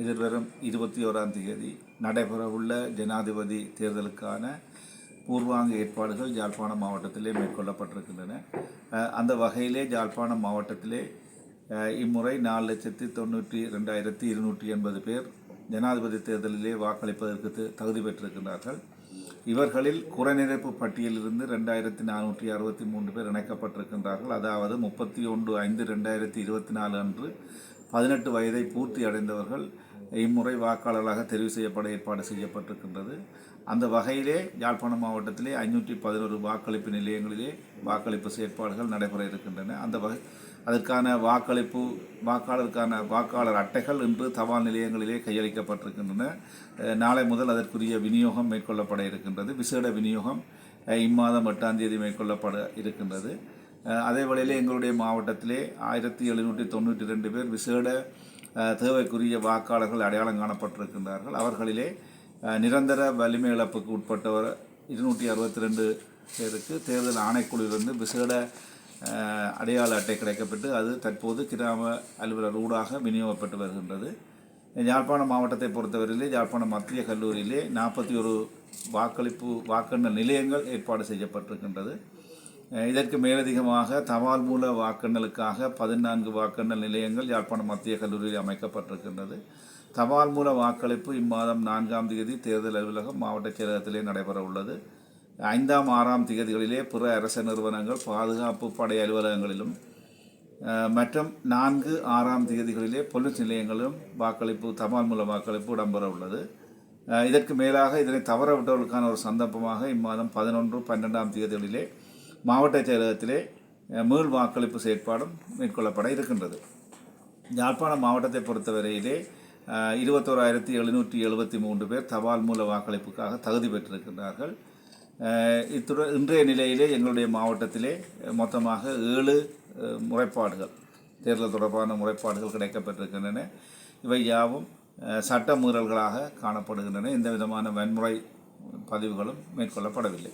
எதிர்வரும் இருபத்தி ஓராம் தேதி நடைபெறவுள்ள ஜனாதிபதி தேர்தலுக்கான பூர்வாங்க ஏற்பாடுகள் யாழ்ப்பாணம் மாவட்டத்திலே மேற்கொள்ளப்பட்டிருக்கின்றன. அந்த வகையிலே யாழ்ப்பாணம் மாவட்டத்திலே இம்முறை நாலு லட்சத்தி தொண்ணூற்றி ரெண்டாயிரத்தி இருநூற்றி எண்பது பேர் ஜனாதிபதி தேர்தலிலே வாக்களிப்பதற்கு தகுதி பெற்றிருக்கின்றார்கள். இவர்களில் குறைநிரப்பு பட்டியலிலிருந்து ரெண்டாயிரத்தி நானூற்றி அறுபத்தி மூன்று பேர் இணைக்கப்பட்டிருக்கின்றார்கள். அதாவது முப்பத்தி ஒன்று ஐந்து ரெண்டாயிரத்தி இருபத்தி நாலு அன்று பதினெட்டு வயதை பூர்த்தி அடைந்தவர்கள் இம்முறை வாக்காளர்களாக தெரிவு செய்யப்பட ஏற்பாடு செய்யப்பட்டிருக்கின்றது. அந்த வகையிலே யாழ்ப்பாணம் மாவட்டத்திலே ஐநூற்றி பதினோரு வாக்களிப்பு நிலையங்களிலே வாக்களிப்பு செயற்பாடுகள் நடைபெற இருக்கின்றன. அந்த வகை அதற்கான வாக்களிப்பு வாக்காளருக்கான வாக்காளர் அட்டைகள் இன்று தபால் நிலையங்களிலே கையளிக்கப்பட்டிருக்கின்றன. நாளை முதல் அதற்குரிய விநியோகம் மேற்கொள்ளப்பட இருக்கின்றது. விசேட விநியோகம் இம்மாதம் எட்டாம் தேதி மேற்கொள்ளப்பட இருக்கின்றது. அதே வேளையிலே எங்களுடைய மாவட்டத்திலே ஆயிரத்தி எழுநூற்றி தொண்ணூற்றி ரெண்டு பேர் விசேட தேவைக்குரிய வாக்காளர்கள் அடையாளம் காணப்பட்டிருக்கின்றார்கள். அவர்களிலே நிரந்தர வலிமை இழப்புக்கு உட்பட்டவர் இருநூற்றி அறுபத்தி ரெண்டு பேருக்கு தேர்தல் ஆணைக்குழுவிலிருந்து விசேட அடையாள அட்டை கிடைக்கப்பட்டு அது தற்போது கிராம அலுவலர் ஊடாக விநியோகப்பட்டு வருகின்றது. யாழ்ப்பாணம் மாவட்டத்தை பொறுத்தவரையிலே யாழ்ப்பாணம் மத்திய கல்லூரியிலே நாற்பத்தி ஒரு வாக்களிப்பு வாக்கெண்ணல் நிலையங்கள் ஏற்பாடு செய்யப்பட்டிருக்கின்றது. இதற்கு மேலதிகமாக தபால் மூல வாக்கெண்ணலுக்காக பதினான்கு வாக்கெண்ணல் நிலையங்கள் யாழ்ப்பாணம் மத்திய கல்லூரியில் அமைக்கப்பட்டிருக்கின்றது. தபால் மூல வாக்களிப்பு இம்மாதம் நான்காம் தேதி தேர்தல் அலுவலகம் மாவட்ட செயலகத்திலே நடைபெற உள்ளது. ஐந்தாம் ஆறாம் தேதிகளிலே பிற அரச நிறுவனங்கள் பாதுகாப்பு படை அலுவலகங்களிலும் மற்றும் நான்கு ஆறாம் தேதிகளிலே போலீஸ் நிலையங்களிலும் வாக்களிப்பு தபால் மூல வாக்களிப்பு இடம்பெற உள்ளது. இதற்கு மேலாக இதனை தவற விட்டவர்களுக்கான ஒரு சந்தர்ப்பமாக இம்மாதம் பதினொன்று பன்னெண்டாம் தேதிகளிலே மாவட்ட செயலகத்திலே மீள் வாக்களிப்பு செயற்பாடும் மேற்கொள்ளப்பட இருக்கின்றது. யாழ்ப்பாணம் மாவட்டத்தை பொறுத்தவரையிலே இருபத்தோராயிரத்தி எழுநூற்றி எழுபத்தி மூன்று பேர் தபால் மூல வாக்களிப்புக்காக தகுதி பெற்றிருக்கின்றார்கள். இத்துடன் இன்றைய நிலையிலே எங்களுடைய மாவட்டத்திலே மொத்தமாக ஏழு முறைப்பாடுகள் தேர்தல் தொடர்பான முறைப்பாடுகள் கிடைக்கப்பட்டிருக்கின்றன இவை யாவும் சட்ட மீறல்களாக காணப்படுகின்றன. எந்த விதமான வன்முறை பதிவுகளும் மேற்கொள்ளப்படவில்லை.